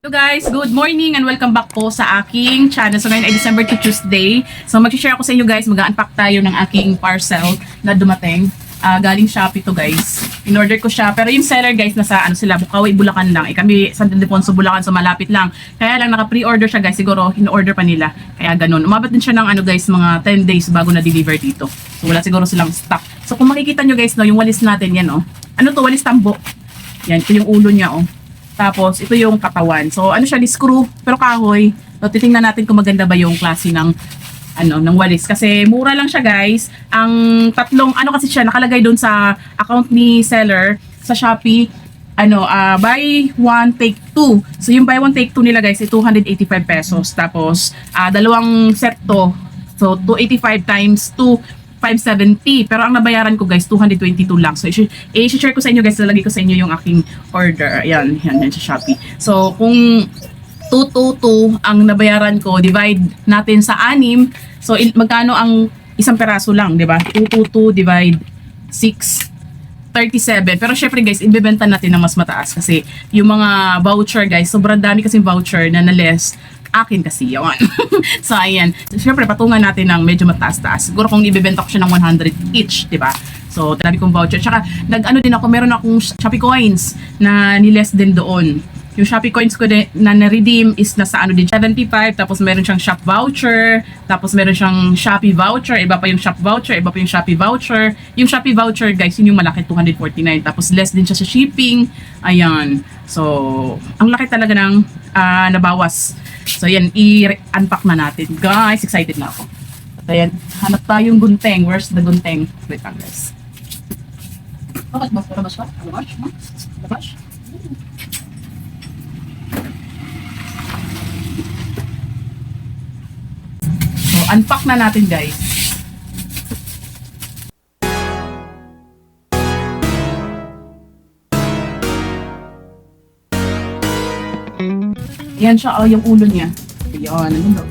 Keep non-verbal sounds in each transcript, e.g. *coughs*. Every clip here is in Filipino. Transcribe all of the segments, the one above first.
Hello guys, good morning and welcome back po sa aking channel. So ngayon ay December 2 Tuesday. So mag-share ako sa inyo guys, mag-unpack tayo ng aking parcel na dumating. Ah, galing Shopee to guys. In-order ko siya. Pero yung seller guys, nasa ano sila, Bukawi, Bulacan lang. Eh kami, San Ildefonso, Bulacan, so malapit lang. Kaya lang naka-pre-order siya guys, siguro in-order pa nila. Kaya ganun. Umabot din siya ng ano guys, mga 10 days bago na-deliver dito. So wala siguro silang stock. So kung makikita nyo guys, no, yung walis natin yan oh. Ano to, walis tambo. Yan, ito yung ulo niya oh. Tapos, ito yung katawan. So, ano siya, screw, pero kahoy. So, titingnan natin kung maganda ba yung klase ng ano, ng walis. Kasi mura lang siya, guys. Ang tatlong, ano kasi siya, nakalagay doon sa account ni seller sa Shopee. Ano, ah buy one, take two. So, yung buy one, take two nila, guys, ay 285 pesos. Tapos, ah dalawang set to. So, 285 times 2, 570. Pero ang nabayaran ko guys, 222 lang. So, i-share ko sa inyo guys, lalagay ko sa inyo yung aking order. Ayan, yan, yan sa Shopee. So, kung 222 ang nabayaran ko, divide natin sa 6. So, magkano ang isang peraso lang, di ba? 222 divide 6. 37. Pero syempre guys, ibebenta natin ng mas mataas kasi yung mga voucher guys, sobrang dami kasing voucher na na-less akin kasi yun. *laughs* so, ayan. So, syempre, patungan natin ng medyo mataas-taas. Siguro kung ibebenta ko siya ng 100 each, di ba? So, dami kong voucher. Tsaka, nag-ano din ako, meron akong Shopee coins na niless din doon. Yung Shopee coins ko din, na na-redeem is nasa ano din, 75. Tapos meron siyang shop voucher. Tapos meron siyang Shopee voucher. Iba pa yung shop voucher. Iba pa yung Shopee voucher. Yung Shopee voucher, guys, yun yung malaki, 249. Tapos less din siya sa shipping. Ayan. So, ang laki talaga ng ah, nabawas. So, yan, i-unpack na natin. Guys, excited na ako. At ayan, hanap tayong gunteng. Where's the gunteng? Wait lang, guys. Bakit ba? Labas ba? Labas? Labas? So, unpack na natin, guys. Yan siya, oh, yung ulo niya. Ayan, ano ba?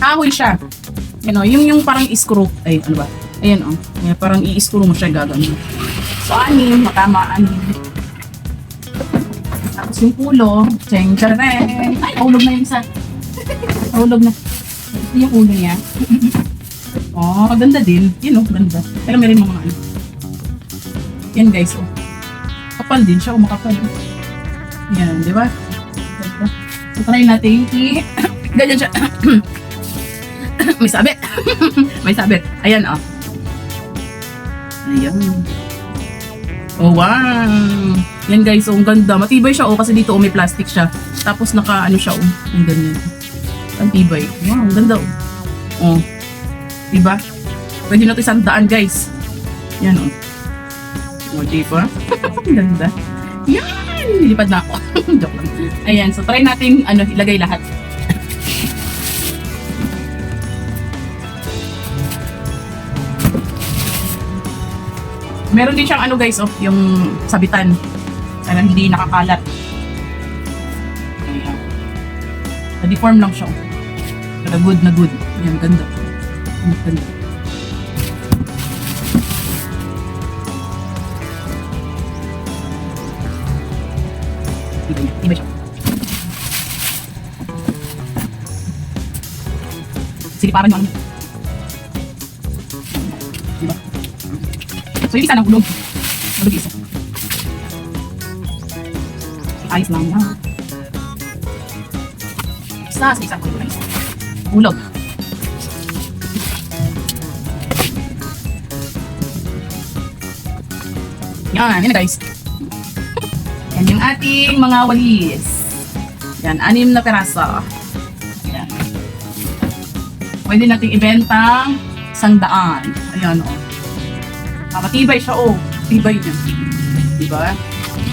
Kahoy siya. Yan, oh, yung, yung parang screw. Ay, ano ba? Ayan, oh. Ayan, parang i-screw mo siya gagawin. So, anim, matama, anim. Tapos yung ulo, cheng chareng. Ay, ulog na yung isa. ulog na. Ito yung ulo niya. *laughs* oh, ganda din. Yun, oh, ganda. Pero meron mga ano. Yan, guys, oh. Kapal din siya, umakapal. Yan, di ba? Try natin. *coughs* Ganyan siya. *coughs* May sabit. *coughs* May sabit. Ayan, oh. Ayan. Oh, wow. Yan guys, oh, ang ganda. Matibay siya, oh, kasi dito, oh, may plastic siya. Tapos naka, ano siya, oh, ang ganyan. Ang tibay. Wow, ang ganda, oh. Oh. Diba? Pwede na ito isang daan, guys. Yan, oh. Oh, diba? *laughs* ang ganda. Yan! Lilipad na ako. *laughs* Joke lang. Ayan, so try natin, ano, ilagay lahat. Meron din siyang ano guys, oh, yung sabitan. Para hindi nakakalat. Ayan. Na-deform lang siya. oh. Pero good na good. Ayan, ganda. Ganda. Iba siya. Siliparan mo ano. Diba? So, yung isa ng ulog. Ulog isa. Ayos lang yan. Isa sa isang ulog na isa. Ulog. Yan, yan na guys. Yan yung ating mga walis. Yan, anim na peraso. Yan. Pwede nating ibenta isang daan. Ayan, o. Oh. Ah, matibay siya, oh. Tibay niya. Diba?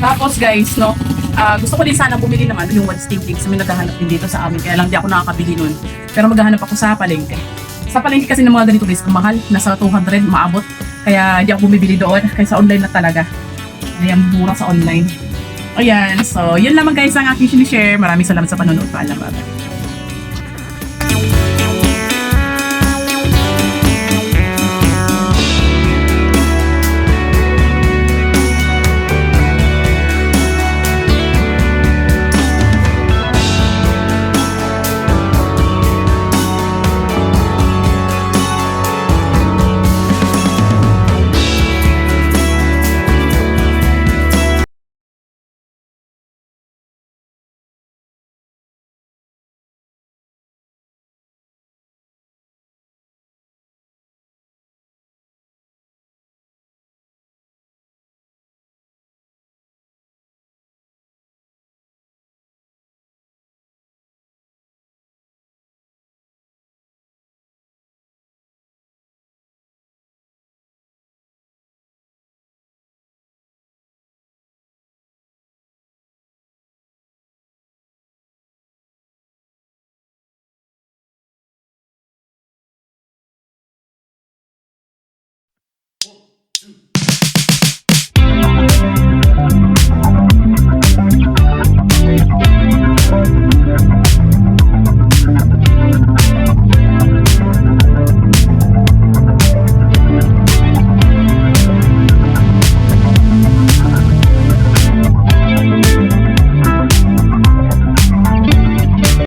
Tapos, guys, no, ah, gusto ko din sana bumili ano, yung one stick cake. May naghahanap din dito sa amin. Kaya lang di ako nakakabili nun. Pero maghahanap ako sa palengke. Sa palengke kasi ng mga ganito guys, ang mahal. Nasa 200, maabot. Kaya di ako bumibili doon. *laughs* Kaya sa online na talaga. Ayan, mura sa online. Ayan, so yun lamang guys ang aking sinishare. Maraming salamat sa panonood. Paalam, bye